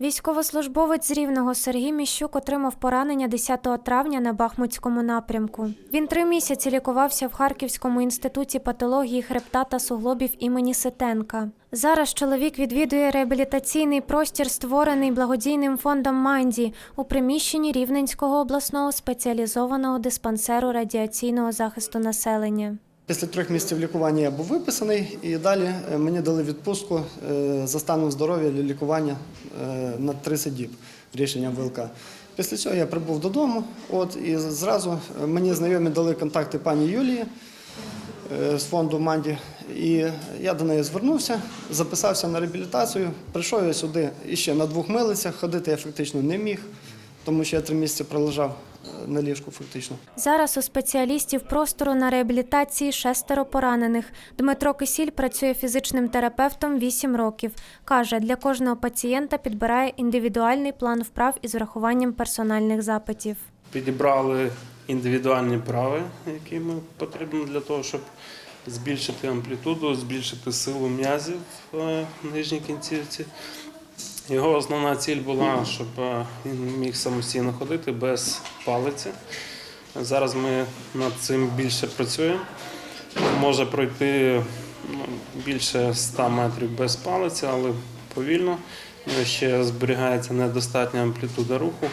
Військовослужбовець з Рівного Сергій Міщук отримав поранення 10 травня на Бахмутському напрямку. Він три місяці лікувався в Харківському інституті патології хребта та суглобів імені Ситенка. Зараз чоловік відвідує реабілітаційний простір, створений благодійним фондом Манді у приміщенні Рівненського обласного спеціалізованого диспансеру радіаційного захисту населення. Після трьох місяців лікування я був виписаний і далі е, мені дали відпустку е, за станом здоров'я для лікування е, на 30 діб рішення ВЛК. Після цього я прибув додому, от і зразу мені знайомі дали контакти пані Юлії з фонду Манді. І я до неї звернувся, записався на реабілітацію. Прийшов я сюди іще на двох милицях. Ходити я фактично не міг, тому що я три місяці пролежав е, на ліжку фактично. Зараз у спеціалістів простору на реабілітації шестеро поранених. Дмитро Кисіль працює фізичним терапевтом 8 років. Каже, для кожного пацієнта підбирає індивідуальний план вправ із врахуванням персональних запитів. Підібрали індивідуальні прави, які ми потрібно для того, щоб збільшити амплітуду, збільшити силу м'язів е, в нижній кінцівці. Його основна ціль була, щоб е, він міг самостійно ходити без палиці. Зараз ми над цим більше працюємо. Може пройти ну, більше 100 метрів без палиці, але повільно. Ще зберігається недостатня амплітуда руху,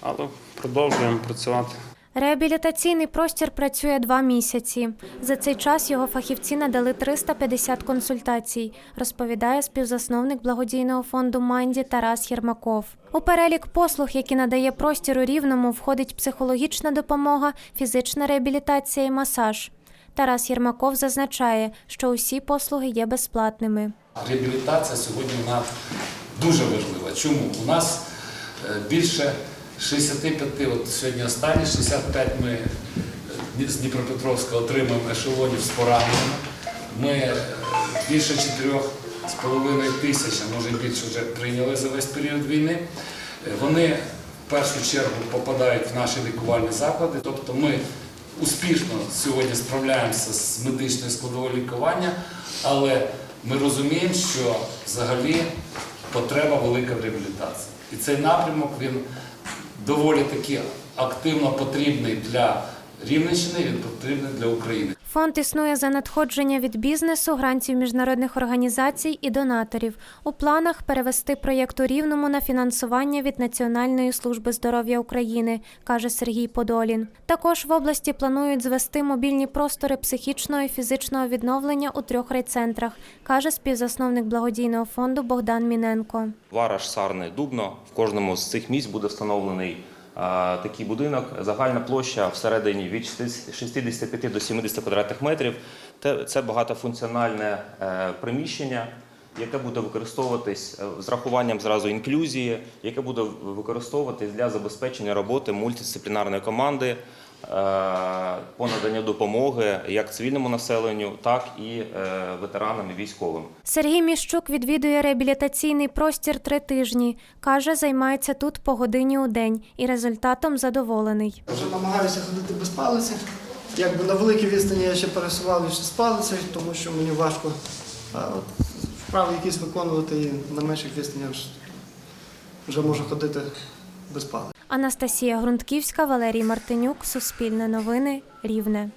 але продовжуємо працювати. Реабілітаційний простір працює два місяці. За цей час його фахівці надали 350 консультацій, розповідає співзасновник благодійного фонду Манді Тарас Єрмаков. У перелік послуг, які надає простір у рівному, входить психологічна допомога, фізична реабілітація і масаж. Тарас Єрмаков зазначає, що усі послуги є безплатними. Реабілітація сьогодні вона дуже важлива. Чому? У нас е, більше 65, от сьогодні останні 65 ми е, з Дніпропетровська отримуємо ешелонів з пораненими. Ми е, більше 4,5 тисяч, а може більше вже прийняли за весь період війни. Е, Вони в першу чергу попадають в наші лікувальні заклади, тобто ми успішно сьогодні справляємося з медичною складовою лікування, але ми розуміємо, що взагалі потреба велика в реабілітації. І цей напрямок він доволі таки активно потрібний для Рівненщини, він потрібний для України. Фонд існує за надходження від бізнесу, грантів міжнародних організацій і донаторів. У планах перевести проєкт у Рівному на фінансування від Національної служби здоров'я України, каже Сергій Подолін. Також в області планують звести мобільні простори психічного і фізичного відновлення у трьох райцентрах, каже співзасновник благодійного фонду Богдан Міненко. Вараш, Сарни, Дубно. В кожному з цих місць буде встановлений такий будинок. Загальна площа всередині від 65 до 70 квадратних метрів. Це багатофункціональне е, приміщення, яке буде використовуватись е, з рахуванням зразу інклюзії, яке буде використовуватись для забезпечення роботи мультидисциплінарної команди. Е, По наданню допомоги як цивільному населенню, так і е, ветеранам і військовим. Сергій Міщук відвідує реабілітаційний простір три тижні. Каже, займається тут по годині у день і результатом задоволений. Вже намагаюся ходити без палиці. Якби на великій відстані я ще пересував ще з палицею, тому що мені важко вправи якісь виконувати і на менших відстанях вже, вже можу ходити без палиці. Анастасія Грунтківська, Валерій Мартинюк, Суспільне новини, Рівне.